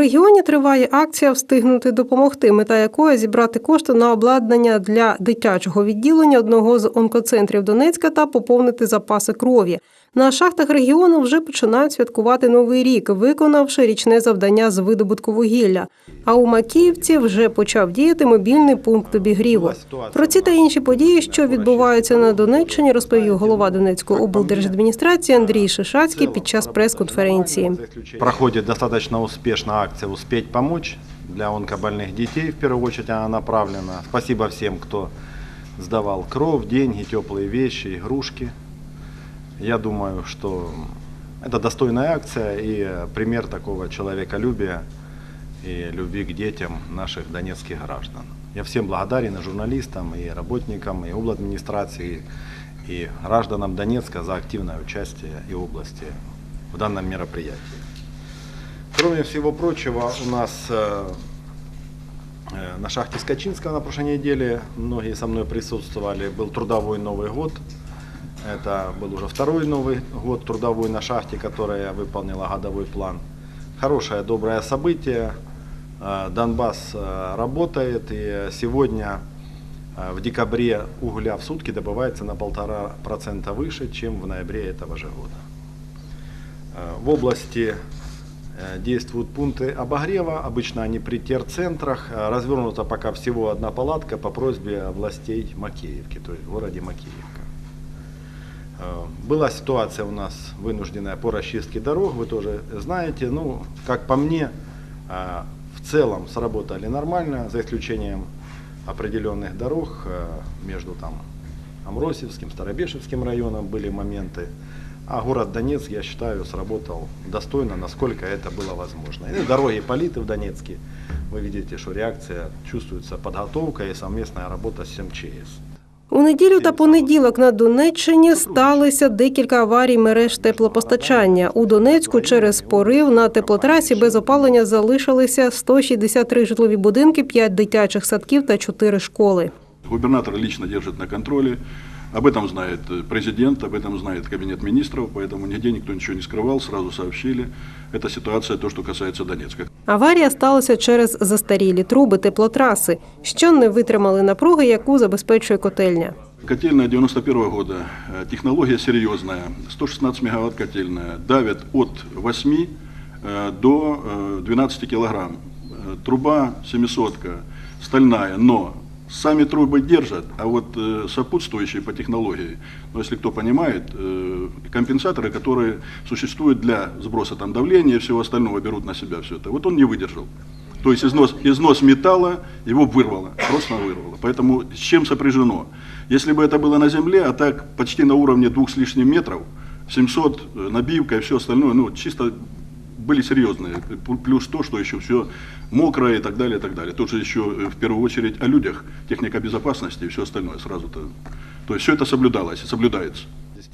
Регіоні триває акція Встигнути допомогти, мета якої зібрати кошти на обладнання для дитячого відділення одного з онкоцентрів Донецька та поповнити запаси крові. На шахтах регіону вже починають святкувати новий рік, виконавши річне завдання з видобутку вугілля. А у Макіївці вже почав діяти мобільний пункт обігріву. Про ці та інші події, що відбуваються на Донеччині, розповів голова Донецької облдержадміністрації Андрій Шишацький під час прес-конференції. Проходит достаточно успешно акция «Успеть помочь» для онкобольных детей, в первую очередь она направлена. Спасибо всем, кто сдавал кровь, деньги, теплые вещи, игрушки. Я думаю, что это достойная акция и пример такого человеколюбия и любви к детям наших донецких граждан. Я всем благодарен и журналистам, и работникам, и обладминистрации, и гражданам Донецка за активное участие и области в данном мероприятии. Кроме всего прочего, у нас э, э, на шахте Скачинского на прошлой неделе, многие со мной присутствовали, был трудовой Новый год. Это был уже второй Новый год трудовой на шахте, которая выполнила годовой план. Хорошее, доброе событие. Э, Донбасс э, работает, и сегодня э, в декабре угля в сутки добывается на полтора процента выше, чем в ноябре этого же года. В области действуют пункты обогрева, обычно они при терцентрах. Развернута пока всего одна палатка по просьбе властей Макеевки, то есть в городе Макеевка. Э, Была ситуация у нас вынужденная по расчистке дорог, вы тоже знаете. Ну, как по мне, э, в целом сработали нормально, за исключением определенных дорог э, между там Амросевским, Старобешевским районом были моменты. А город Донецк, я считаю, сработал достойно, насколько это было возможно. И дороги политы в Донецке. Вы видите, что реакция чувствуется, подготовка и совместная работа с МЧС. У неділю та понеділок на Донеччині сталися декілька аварій мереж теплопостачання. У Донецьку через порив на теплотрасі без опалення залишилися 163 житлові будинки, 5 дитячих садків та 4 школи. Губернатор лично держит на контроле. Об этом знает э, президент, об этом знает кабинет министров, поэтому нигде никто ничего не скрывал, сразу сообщили. Это ситуация, то, что касается Донецка. Аварія сталася через застарілі труби теплотраси, що не витримали напруги, яку забезпечує котельня. Котельная 91 года, э, технология серьезная, 116 мегаватт котельная, давит от 8 э, до э, 12 килограмм. Э, Труба 700 стальная, но сами трубы держат, а вот э, сопутствующие по технологии, ну, если кто понимает, э, компенсаторы, которые существуют для сброса там давления и всего остального, берут на себя все это. Вот он не выдержал. То есть износ, износ металла его вырвало, просто вырвало. Поэтому с чем сопряжено? Если бы это было на земле, а так почти на уровне двух с лишним метров, 700, э, набивка и все остальное, ну, чисто были серьезные. Пл- Плюс то, что еще все мокрое и так далее, и так далее. Тут же еще э, в первую очередь о людях, техника безопасности и все остальное сразу-то. То есть все это соблюдалось и соблюдается.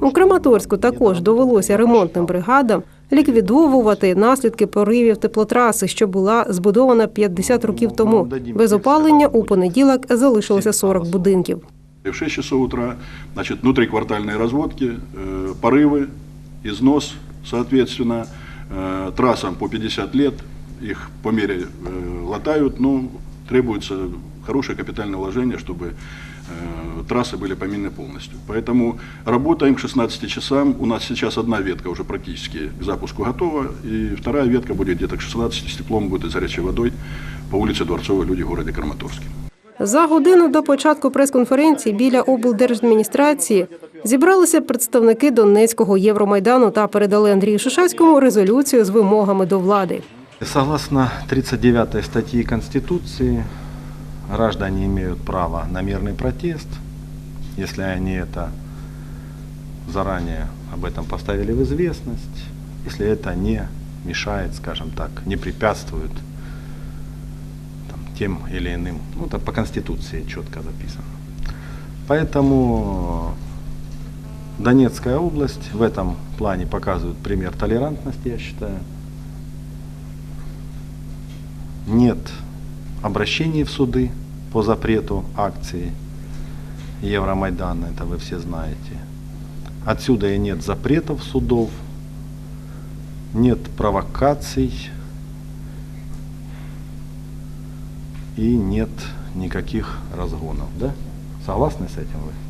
У Краматорську також довелося ремонтним бригадам ліквідовувати наслідки поривів теплотраси, що була збудована 50 років тому. Без опалення у понеділок залишилося 40 будинків. И в 6 часов утра, значит, внутриквартальные разводки, э, порывы, износ, соответственно, э, трассам по 50 лет, их по мере э, латают, но требуется хорошее капитальное вложение, чтобы э, трассы были поменены полностью. Поэтому работаем к 16 часам. У нас сейчас одна ветка уже практически к запуску готова, и вторая ветка будет где-то к 16 с теплом, будет и горячей водой по улице Дворцовой, люди в городе Краматорске. За годину до початку прес-конференції біля облдержадміністрації зібралися представники Донецького Євромайдану та передали Андрію Шишацькому резолюцію з вимогами до влади. Согласно 39 статьи Конституции, граждане имеют право на мирный протест, если они это заранее об этом поставили в известность, если это не мешает, скажем так, не препятствует там, тем или иным, ну это по Конституции четко записано. Поэтому Донецкая область в этом плане показывает пример толерантности, я считаю. нет обращений в суды по запрету акций Евромайдана, это вы все знаете. Отсюда и нет запретов судов, нет провокаций, и нет никаких разгонов. Да? Согласны с этим вы?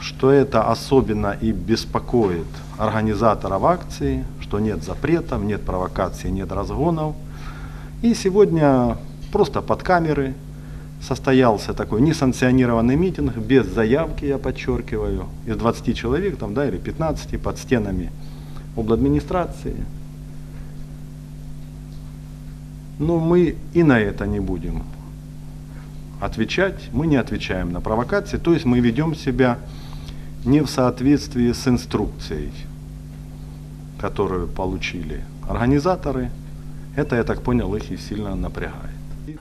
Что это особенно и беспокоит организаторов акции, что нет запретов, нет провокаций, нет разгонов. И сегодня просто под камеры состоялся такой несанкционированный митинг, без заявки, я подчеркиваю, из 20 человек там, да, или 15 под стенами обладминистрации. Но мы и на это не будем отвечать, мы не отвечаем на провокации, то есть мы ведем себя не в соответствии с инструкцией, которую получили организаторы. Это, я так понял, их и сильно напрягает.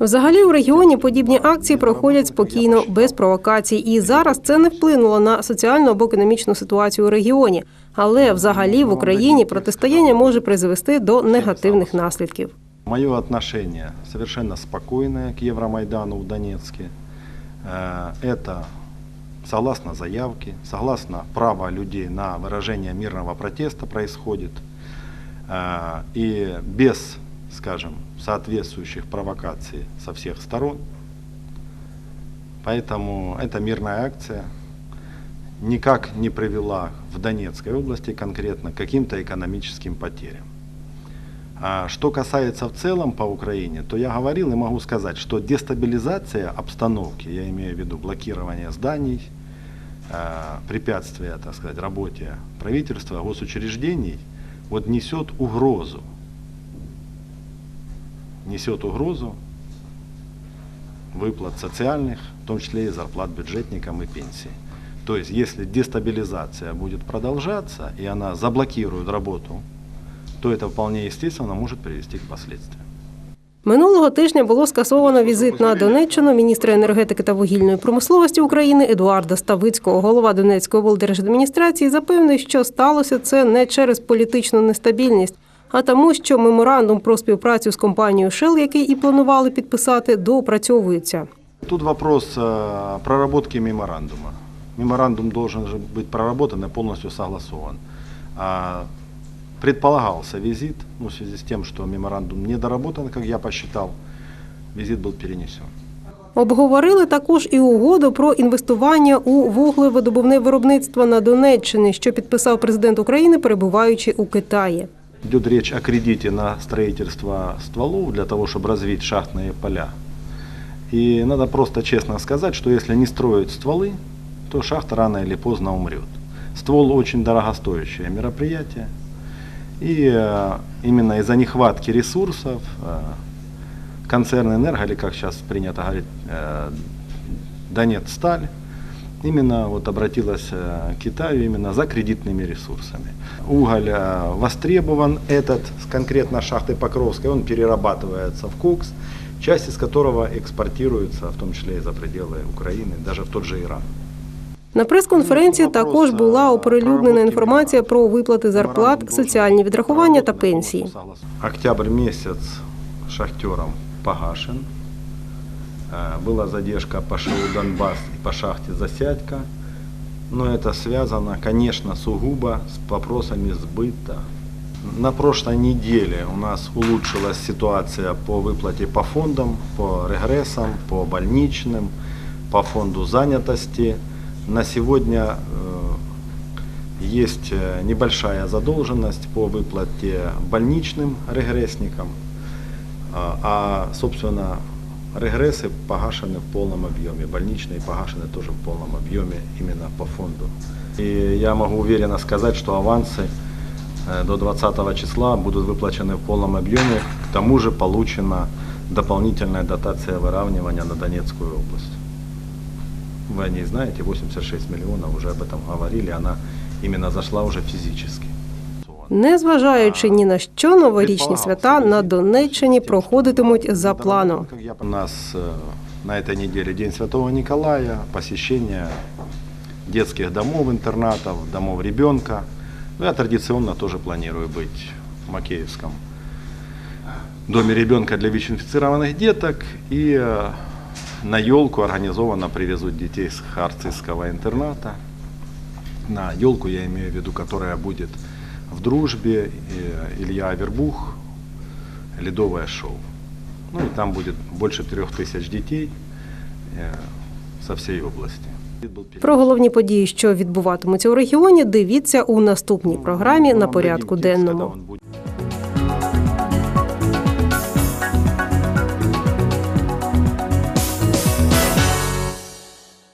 Взагалі у регіоні подібні акції проходять спокійно, без провокацій. І зараз це не вплинуло на соціальну або економічну ситуацію у регіоні. Але взагалі в Україні протистояння може призвести до негативних наслідків. Мое отношение совершенно спокойное к Евромайдану в Донецке. Э, Это согласно заявке, согласно права людей на выражение мирного протеста происходит. Э, И без, скажем, соответствующих провокаций со всех сторон. Поэтому эта мирная акция никак не привела в Донецкой области конкретно к каким-то экономическим потерям. А что касается в целом по Украине, то я говорил и могу сказать, что дестабилизация обстановки, я имею в виду блокирование зданий, препятствия, так сказать, работе правительства, госучреждений, вот несет угрозу. Несет угрозу выплат социальных, в том числе и зарплат бюджетникам и пенсий. То есть, если дестабилизация будет продолжаться, и она заблокирует работу то это вполне естественно может привести к последствиям. Минулого тижня було скасовано візит на Донеччину міністра енергетики та вугільної промисловості України Едуарда Ставицького. Голова Донецької облдержадміністрації запевнив, що сталося це не через політичну нестабільність, а тому, що меморандум про співпрацю з компанією Shell, який і планували підписати, доопрацьовується. Тут вопрос э, проработки меморандума. Меморандум должен же быть проработан и полностью согласован А, предполагался визит, ну, в связи с тем, что меморандум не доработан, как я посчитал, визит был перенесен. Обговорили також і угоду про інвестування у вуглевидобувне виробництво на Донеччині, що підписав президент України, перебуваючи у Китаї. Идет речь о кредите на строительство стволов для того, чтобы развить шахтные поля. И надо просто честно сказать, что если не строить стволы, то шахта рано или поздно умрет. Ствол очень дорогостоящее мероприятие. И э, именно из-за нехватки ресурсов э, концерн «Энерго», или как сейчас принято говорить, э, «Донецсталь», именно вот обратилась э, к Китаю именно за кредитными ресурсами. Уголь э, востребован, этот с конкретно шахты Покровской, он перерабатывается в кокс, часть из которого экспортируется, в том числе и за пределы Украины, даже в тот же Иран. На прес-конференції також була оприлюднена інформація про виплати зарплат, соціальні відрахування та пенсії. Октябрь месяц шахтерам погашен. Э, Была задержка по ШИУ Донбасс и по шахте Засядька. Но это связано, конечно, сугубо с вопросами сбыта. На прошлой неделе у нас улучшилась ситуация по выплате по фондам, по регрессам, по больничным, по фонду занятости. На сегодня э, есть э, небольшая задолженность по выплате больничным регрессникам, а, а, собственно, регрессы погашены в полном объеме, больничные погашены тоже в полном объеме именно по фонду. И я могу уверенно сказать, что авансы э, до 20 числа будут выплачены в полном объеме. К тому же получена дополнительная дотация выравнивания на Донецкую область. Вы о ней знаете, 86 миллионов, уже об этом говорили, она именно зашла уже физически. Незважаючи ні на що, новорічні свята на Донеччині проходитимуть за планом. У нас э, на этой неделе День Святого Николая, посещение детских домов, интернатов, домов ребенка. Ну, я традиционно тоже планирую быть в Макеевском доме ребенка для ВИЧ-инфицированных деток. И э, на елку организованно привезут детей с Харцизского интерната. На елку я имею в виду, которая будет в дружбе, Илья Авербух, ледовое шоу. Ну и там будет больше трех тысяч детей э, со всей области. Про головні події, що відбуватимуться у регіоні, дивіться у наступній програмі на порядку денному.